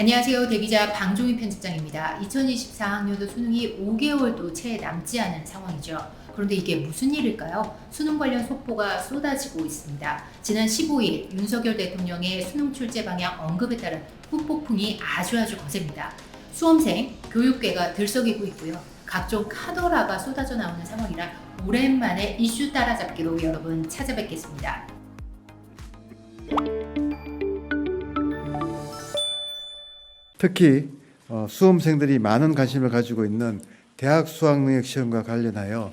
안녕하세요. 대기자 방종희 편집장입니다. 2024학년도 수능이 5개월도 채 남지 않은 상황이죠. 그런데 이게 무슨 일일까요? 수능 관련 속보가 쏟아지고 있습니다. 지난 15일 윤석열 대통령의 수능 출제 방향 언급에 따른 후폭풍이 아주 아주 거셉니다. 수험생, 교육계가 들썩이고 있고요. 각종 카더라가 쏟아져 나오는 상황이라 오랜만에 이슈 따라잡기로 여러분 찾아뵙겠습니다. 특히 어, 수험생들이 많은 관심을 가지고 있는 대학 수학능력 시험과 관련하여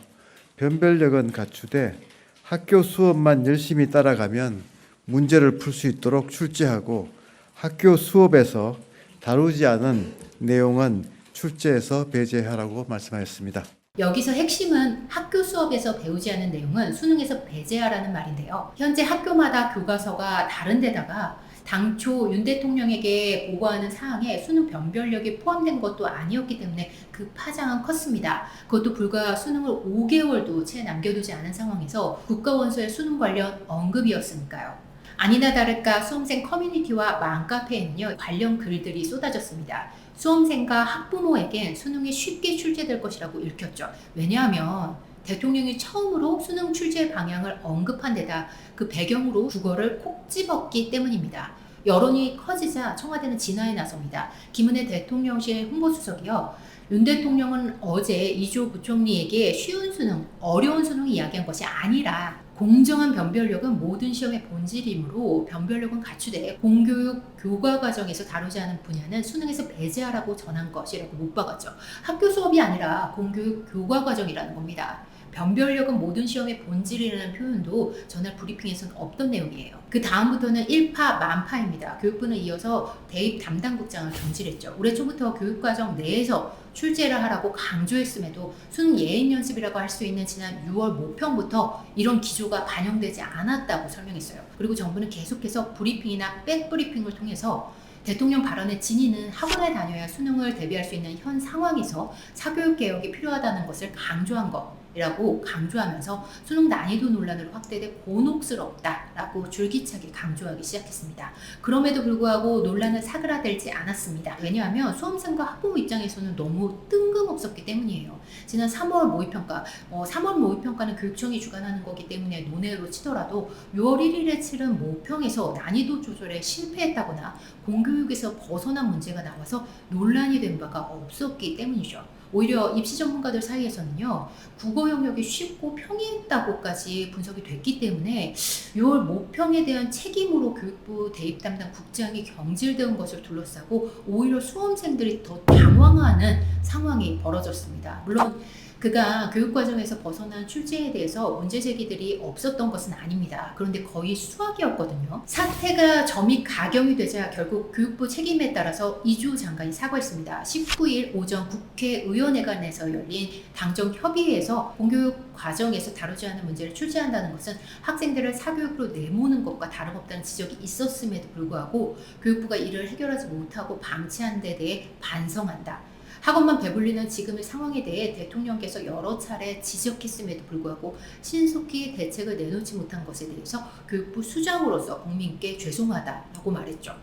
변별력은 갖추되 학교 수업만 열심히 따라가면 문제를 풀 수 있도록 출제하고 학교 수업에서 다루지 않은 내용은 출제에서 배제하라고 말씀하였습니다. 여기서 핵심은 학교 수업에서 배우지 않은 내용은 수능에서 배제하라는 말인데요. 현재 학교마다 교과서가 다른 데다가 당초 윤 대통령에게 보고하는 사항에 수능 변별력이 포함된 것도 아니었기 때문에 그 파장은 컸습니다. 그것도 불과 수능을 5개월도 채 남겨두지 않은 상황에서 국가원수의 수능 관련 언급이었으니까요. 아니나 다를까 수험생 커뮤니티와 맘카페에는요 관련 글들이 쏟아졌습니다. 수험생과 학부모에겐 수능이 쉽게 출제될 것이라고 읽혔죠. 왜냐하면 대통령이 처음으로 수능 출제 방향을 언급한 데다 그 배경으로 국어를 콕 집었기 때문입니다. 여론이 커지자 청와대는 진화에 나섭니다. 김은혜 대통령실 홍보수석이요. 윤 대통령은 어제 이조 부총리에게 쉬운 수능, 어려운 수능 이야기한 것이 아니라 공정한 변별력은 모든 시험의 본질이므로 변별력은 갖추되 공교육 교과 과정에서 다루지 않은 분야는 수능에서 배제하라고 전한 것이라고 못 박았죠. 학교 수업이 아니라 공교육 교과 과정이라는 겁니다. 변별력은 모든 시험의 본질이라는 표현도 전날 브리핑에서는 없던 내용이에요. 그 다음부터는 일파 만파입니다. 교육부는 이어서 대입 담당국장을 경질했죠. 올해 초부터 교육과정 내에서 출제를 하라고 강조했음에도 수능 예행 연습이라고 할 수 있는 지난 6월 모평부터 이런 기조가 반영되지 않았다고 설명했어요. 그리고 정부는 계속해서 브리핑이나 백브리핑을 통해서 대통령 발언의 진위는 학원에 다녀야 수능을 대비할 수 있는 현 상황에서 사교육 개혁이 필요하다는 것을 강조한 것 이라고 강조하면서 수능 난이도 논란으로 확대돼 곤혹스럽다라고 줄기차게 강조하기 시작했습니다. 그럼에도 불구하고 논란은 사그라들지 않았습니다. 왜냐하면 수험생과 학부모 입장에서는 너무 뜬금없었기 때문이에요. 지난 3월 모의평가, 어, 3월 모의평가는 교육청이 주관하는 거기 때문에 논외로 치더라도 6월 1일에 치른 모평에서 난이도 조절에 실패했다거나 공교육에서 벗어난 문제가 나와서 논란이 된 바가 없었기 때문이죠. 오히려 입시 전문가들 사이에서는요, 국어 영역이 쉽고 평이했다고까지 분석이 됐기 때문에 6월 모평에 대한 책임으로 교육부 대입 담당 국장이 경질된 것을 둘러싸고 오히려 수험생들이 더 당황하는 상황이 벌어졌습니다. 물론 그가 교육 과정에서 벗어난 출제에 대해서 문제 제기들이 없었던 것은 아닙니다. 그런데 거의 수학이었거든요. 사태가 점이 가경이 되자 결국 교육부 책임에 따라서 이주 장관이 사과했습니다. 19일 오전 국회의원회관에서 열린 당정 협의회에서 공교육 과정에서 다루지 않은 문제를 출제한다는 것은 학생들을 사교육으로 내모는 것과 다름없다는 지적이 있었음에도 불구하고 교육부가 이를 해결하지 못하고 방치한 데 대해 반성한다. 학원만 배불리는 지금의 상황에 대해 대통령께서 여러 차례 지적했음에도 불구하고 신속히 대책을 내놓지 못한 것에 대해서 교육부 수장으로서 국민께 죄송하다라고 말했죠.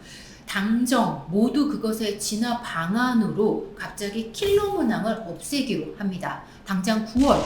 당정 모두 그것의 진화 방안으로 갑자기 킬러 문항을 없애기로 합니다. 당장 9월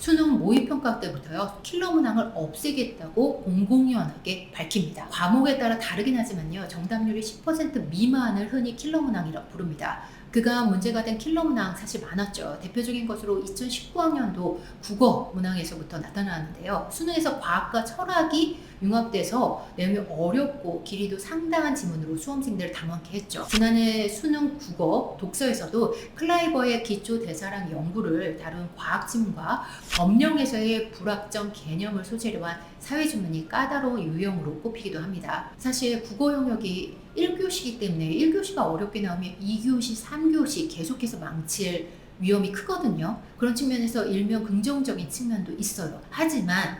수능 모의평가 때부터요 킬러 문항을 없애겠다고 공공연하게 밝힙니다. 과목에 따라 다르긴 하지만요 정답률이 10% 미만을 흔히 킬러 문항이라고 부릅니다. 그가 문제가 된 킬러 문항 사실 많았죠. 대표적인 것으로 2019학년도 국어 문항에서부터 나타나는데요. 수능에서 과학과 철학이 융합돼서 내용이 어렵고 길이도 상당한 지문으로 수험생들을 당황케 했죠. 지난해 수능 국어 독서에서도 클라이버의 기초 대사랑 연구를 다룬 과학 지문과 법령에서의 불확정 개념을 소재로 한 사회주문이 까다로운 유형으로 꼽히기도 합니다. 사실 국어 영역이 1교시이기 때문에 1교시가 어렵게 나오면 2교시, 3교시 계속해서 망칠 위험이 크거든요. 그런 측면에서 일명 긍정적인 측면도 있어요. 하지만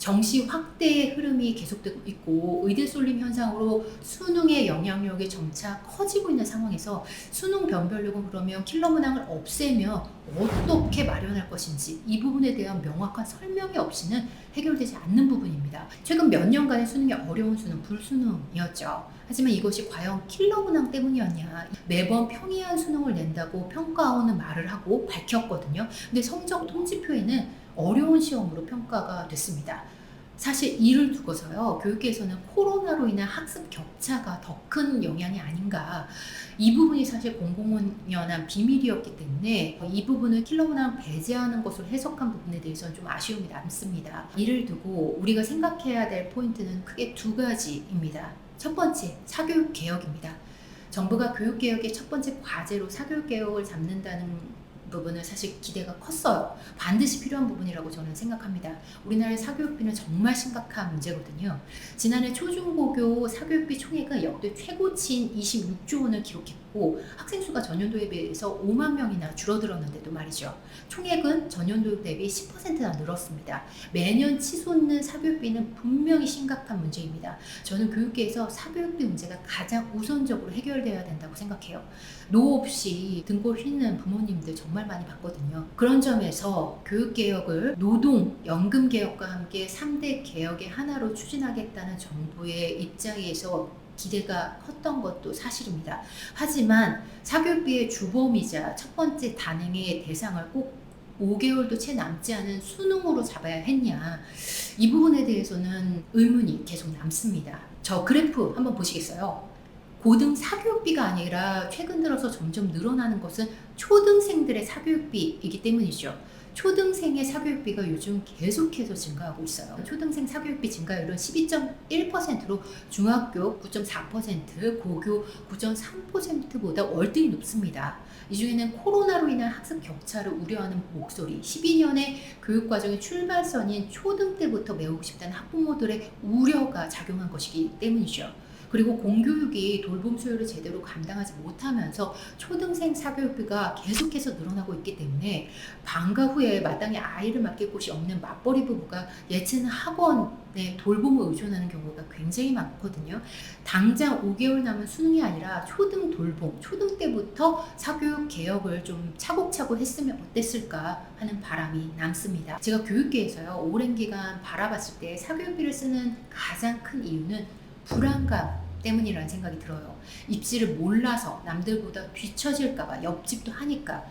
정시 확대의 흐름이 계속되고 있고 의대 쏠림 현상으로 수능의 영향력이 점차 커지고 있는 상황에서 수능 변별력은 그러면 킬러 문항을 없애면 어떻게 마련할 것인지 이 부분에 대한 명확한 설명이 없이는 해결되지 않는 부분입니다. 최근 몇 년간의 수능이 어려운 수능 불수능이었죠. 하지만 이것이 과연 킬러 문항 때문이었냐. 매번 평이한 수능을 낸다고 평가원은 말을 하고 밝혔거든요. 근데 성적 통지표에는 어려운 시험으로 평가가 됐습니다. 사실 이를 두고서요, 교육계에서는 코로나로 인한 학습 격차가 더 큰 영향이 아닌가. 이 부분이 사실 공공연한 비밀이었기 때문에 이 부분을 킬러문항 배제하는 것으로 해석한 부분에 대해서는 좀 아쉬움이 남습니다. 이를 두고 우리가 생각해야 될 포인트는 크게 두 가지입니다. 첫 번째, 사교육 개혁입니다. 정부가 교육 개혁의 첫 번째 과제로 사교육 개혁을 잡는다는 부분은 사실 기대가 컸어요. 반드시 필요한 부분이라고 저는 생각합니다. 우리나라의 사교육비는 정말 심각한 문제거든요. 지난해 초중고교 사교육비 총액은 역대 최고치인 26조 원을 기록했 고 학생 수가 전년도에 비해서 5만 명이나 줄어들었는데도 말이죠. 총액은 전년도 대비 10%나 늘었습니다. 매년 치솟는 사교육비는 분명히 심각한 문제입니다. 저는 교육계에서 사교육비 문제가 가장 우선적으로 해결돼야 된다고 생각해요. 노 없이 등골 휘는 부모님들 정말 많이 봤거든요. 그런 점에서 교육개혁을 노동, 연금개혁과 함께 3대 개혁의 하나로 추진하겠다는 정부의 입장에서 기대가 컸던 것도 사실입니다. 하지만 사교육비의 주범이자 첫 번째 단행의 대상을 꼭 5개월도 채 남지 않은 수능으로 잡아야 했냐. 이 부분에 대해서는 의문이 계속 남습니다. 저 그래프 한번 보시겠어요? 고등 사교육비가 아니라 최근 들어서 점점 늘어나는 것은 초등생들의 사교육비이기 때문이죠. 초등생의 사교육비가 요즘 계속해서 증가하고 있어요. 초등생 사교육비 증가율은 12.1%로 중학교 9.4%, 고교 9.3%보다 월등히 높습니다. 이 중에는 코로나로 인한 학습 격차를 우려하는 목소리, 12년의 교육과정의 출발선인 초등 때부터 배우고 싶다는 학부모들의 우려가 작용한 것이기 때문이죠. 그리고 공교육이 돌봄 수요를 제대로 감당하지 못하면서 초등생 사교육비가 계속해서 늘어나고 있기 때문에 방과 후에 마땅히 아이를 맡길 곳이 없는 맞벌이 부부가 예체능 학원에 돌봄을 의존하는 경우가 굉장히 많거든요. 당장 5개월 남은 수능이 아니라 초등 돌봄, 초등 때부터 사교육 개혁을 좀 차곡차곡 했으면 어땠을까 하는 바람이 남습니다. 제가 교육계에서요, 오랜 기간 바라봤을 때 사교육비를 쓰는 가장 큰 이유는 불안감 때문이라는 생각이 들어요. 입시를 몰라서 남들보다 뒤처질까봐 옆집도 하니까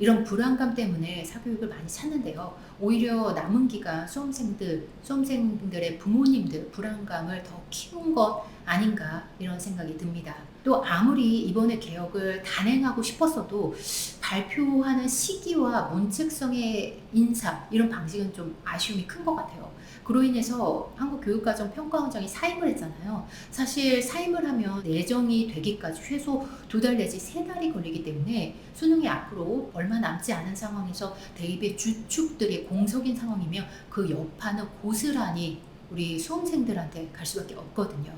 이런 불안감 때문에 사교육을 많이 찾는데요. 오히려 남은 기간 수험생들, 수험생들의 부모님들 불안감을 더 키운 것 아닌가 이런 생각이 듭니다. 또 아무리 이번에 개혁을 단행하고 싶었어도 발표하는 시기와 문책성의 인사 이런 방식은 좀 아쉬움이 큰 것 같아요. 그로 인해서 한국교육과정 평가원장이 사임을 했잖아요. 사실 사임을 하면 내정이 되기까지 최소 두 달 내지 세 달이 걸리기 때문에 수능이 앞으로 얼마 남지 않은 상황에서 대입의 주축들이 공석인 상황이며 그 여파는 고스란히 우리 수험생들한테 갈 수밖에 없거든요.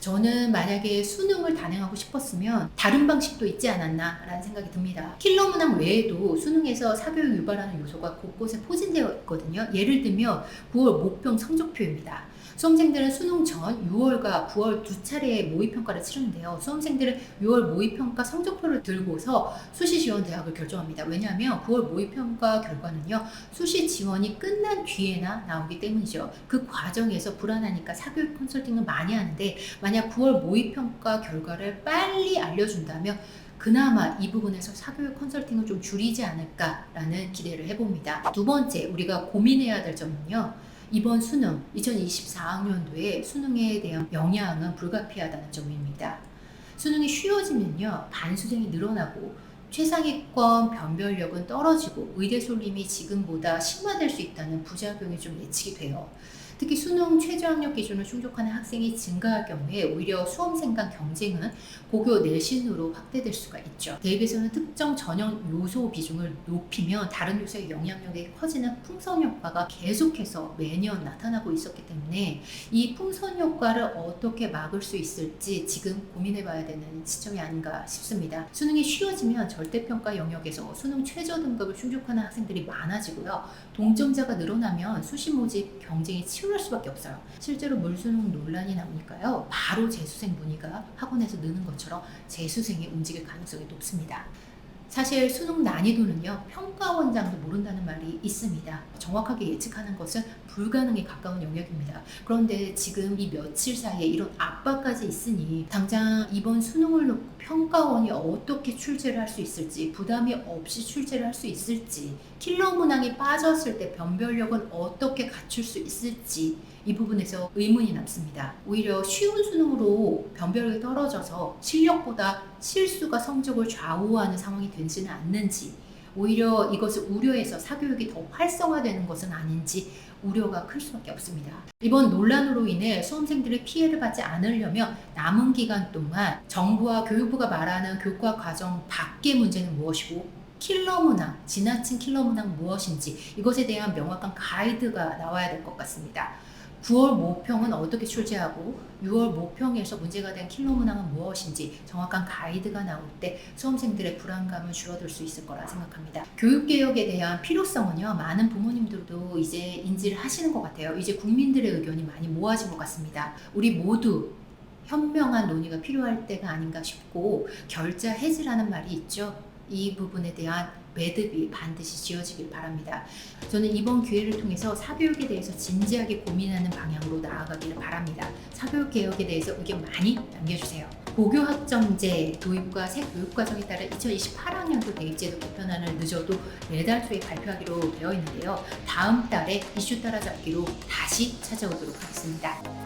저는 만약에 수능을 단행하고 싶었으면 다른 방식도 있지 않았나라는 생각이 듭니다. 킬러 문항 외에도 수능에서 사교육 유발하는 요소가 곳곳에 포진되어 있거든요. 예를 들면 9월 목평 성적표입니다. 수험생들은 수능 전 6월과 9월 두 차례의 모의평가를 치르는데요. 수험생들은 6월 모의평가 성적표를 들고서 수시 지원 대학을 결정합니다. 왜냐하면 9월 모의평가 결과는요. 수시 지원이 끝난 뒤에나 나오기 때문이죠. 그 과정에서 불안하니까 사교육 컨설팅을 많이 하는데 만약 9월 모의평가 결과를 빨리 알려준다면 그나마 이 부분에서 사교육 컨설팅을 좀 줄이지 않을까라는 기대를 해봅니다. 두 번째 우리가 고민해야 될 점은요. 이번 수능 2024학년도에 수능에 대한 영향은 불가피하다는 점입니다. 수능이 쉬워지면요 반수생이 늘어나고 최상위권 변별력은 떨어지고 의대 솔림이 지금보다 심화될 수 있다는 부작용이 좀 예측이 돼요. 특히 수능 최저학력 기준을 충족하는 학생이 증가할 경우에 오히려 수험생 간 경쟁은 고교 내신으로 확대될 수가 있죠. 대입에서는 특정 전형 요소 비중을 높이면 다른 요소의 영향력이 커지는 풍선 효과가 계속해서 매년 나타나고 있었기 때문에 이 풍선 효과를 어떻게 막을 수 있을지 지금 고민해봐야 되는 시점이 아닌가 싶습니다. 수능이 쉬워지면 절대평가 영역에서 수능 최저 등급을 충족하는 학생들이 많아지고요. 동점자가 늘어나면 수시 모집 경쟁이 치열 할 수밖에 없어요. 실제로 물수능 논란이 나오니까요. 바로 재수생 문의가 학원에서 느는 것처럼 재수생이 움직일 가능성이 높습니다. 사실 수능 난이도는요, 평가원장도 모른다는 말이 있습니다. 정확하게 예측하는 것은 불가능에 가까운 영역입니다. 그런데 지금 이 며칠 사이에 이런 압박까지 있으니 당장 이번 수능을 놓고 평가원이 어떻게 출제를 할 수 있을지, 부담이 없이 출제를 할 수 있을지, 킬러 문항이 빠졌을 때 변별력은 어떻게 갖출 수 있을지 이 부분에서 의문이 남습니다. 오히려 쉬운 수능으로 변별력이 떨어져서 실력보다 실수가 성적을 좌우하는 상황이 되지는 않는지 오히려 이것을 우려해서 사교육이 더 활성화되는 것은 아닌지 우려가 클 수밖에 없습니다. 이번 논란으로 인해 수험생들이 피해를 받지 않으려면 남은 기간 동안 정부와 교육부가 말하는 교과 과정 밖의 문제는 무엇이고 킬러 문항, 지나친 킬러 문항 무엇인지 이것에 대한 명확한 가이드가 나와야 될 것 같습니다. 9월 모평은 어떻게 출제하고 6월 모평에서 문제가 된 킬러 문항은 무엇인지 정확한 가이드가 나올 때 수험생들의 불안감은 줄어들 수 있을 거라 생각합니다. 교육개혁에 대한 필요성은요, 많은 부모님들도 이제 인지를 하시는 것 같아요. 이제 국민들의 의견이 많이 모아진 것 같습니다. 우리 모두 현명한 논의가 필요할 때가 아닌가 싶고, 결자 해지라는 말이 있죠. 이 부분에 대한 매듭이 반드시 지어지길 바랍니다. 저는 이번 기회를 통해서 사교육에 대해서 진지하게 고민하는 방향으로 나아가기를 바랍니다. 사교육 개혁에 대해서 의견 많이 남겨주세요. 고교학점제 도입과 새 교육과정에 따른 2028학년도 대입제도 개편안을 늦어도 내달 초에 발표하기로 되어 있는데요. 다음 달에 이슈 따라잡기로 다시 찾아오도록 하겠습니다.